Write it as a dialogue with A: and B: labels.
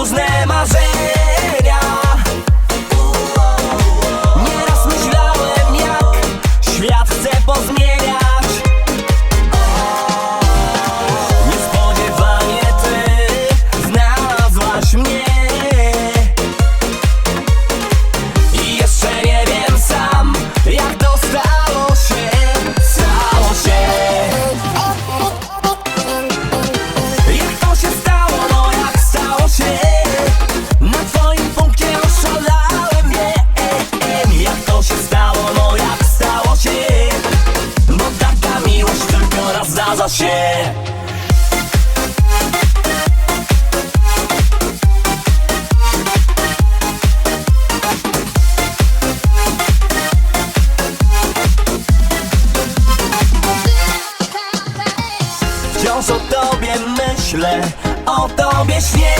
A: różne marzenia. Się. Wciąż o tobie myślę, o tobie śnię